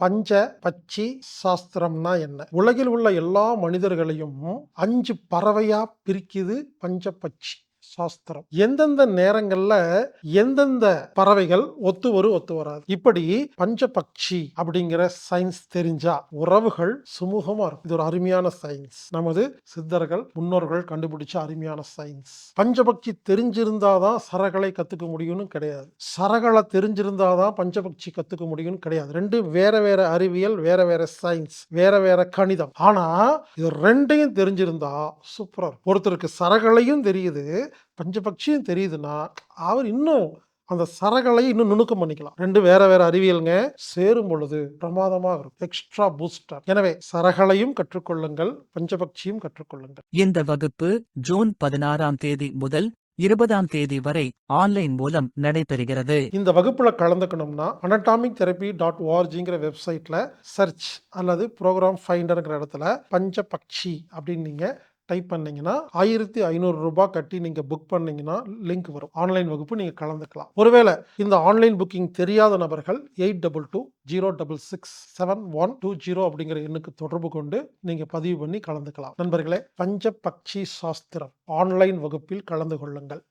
பஞ்ச பட்சி சாஸ்திரம்னா என்ன? உலகில் உள்ள எல்லா மனிதர்களையும் அஞ்சு பறவையா பிரிக்குது பஞ்ச பச்சி. சாஸ்திரம். எந்தெந்த நேரங்கள்ல எந்தெந்த பறவைகள் ஒத்து வரும் ஒத்து வராது. இப்படி பஞ்சபக்ஷி அப்படிங்கிற சயின்ஸ் தெரிஞ்சா உறவுகள் சுமூகமா இருக்கும். இது ஒரு அருமையான சயின்ஸ் நமது சித்தர்கள் முன்னோர்கள் கண்டுபிடிச்ச அருமையான சயின்ஸ் பஞ்சபக்ஷி தெரிஞ்சிருந்தாதான் சரகளை கத்துக்க முடியும்னு கிடையாது. சரகளை தெரிஞ்சிருந்தாதான் பஞ்சபக்ஷி கத்துக்க முடியும்னு கிடையாது. ரெண்டும் வேற வேற அறிவியல் வேற வேற சயின்ஸ் வேற வேற கணிதம். ஆனா இது ரெண்டையும் தெரிஞ்சிருந்தா சூப்பரா இருக்கும். ஒருத்தருக்கு சரகளையும் தெரியுது பஞ்சபக்ஷியும் தெரியுதுன்னா அவர் இன்னும் அந்த சரகளை இன்னும் நுணுக்கம் பண்ணிக்கலாம். ரெண்டு வேற வேற அறிவியலுங்க சேரும் பொழுது பிரமாதமாக இருக்கும் எக்ஸ்ட்ரா பூஸ்டர் எனவே சரகளையும் கற்றுக்கொள்ளுங்கள் பஞ்சபக்ஷியும் கற்றுக்கொள்ளுங்கள். இந்த வகுப்பு ஜூன் பதினாறாம் தேதி முதல் இருபதாம் தேதி வரை ஆன்லைன் மூலம் நடைபெறுகிறது. இந்த வகுப்புல கலந்துக்கணும்னா அனட்டாமிக் தெரப்பி டாட் ஓஆர்ஜிங்கிற வெப்சைட்ல சர்ச் அல்லது ப்ரோக்ராம் ஃபைண்டர்ங்கிற இடத்துல பஞ்சபக்ஷி அப்படின்னு நீங்க டைப் பண்ணீங்கன்னா ஆயிரத்தி ஐநூறு ரூபாய் கட்டி நீங்க புக் பண்ணீங்கன்னா லிங்க் வரும். ஆன்லைன் வகுப்பு நீங்க கலந்துக்கலாம். ஒருவேளை இந்த ஆன்லைன் புக்கிங் தெரியாத நபர்கள் eight double two zero double six seven one two zero அப்படிங்கிற எண்ணுக்கு தொடர்பு கொண்டு நீங்க பதிவு பண்ணி கலந்துக்கலாம். நண்பர்களே பஞ்சபக்ஷி சாஸ்திரம். ஆன்லைன் வகுப்பில் கலந்து கொள்ளுங்கள்.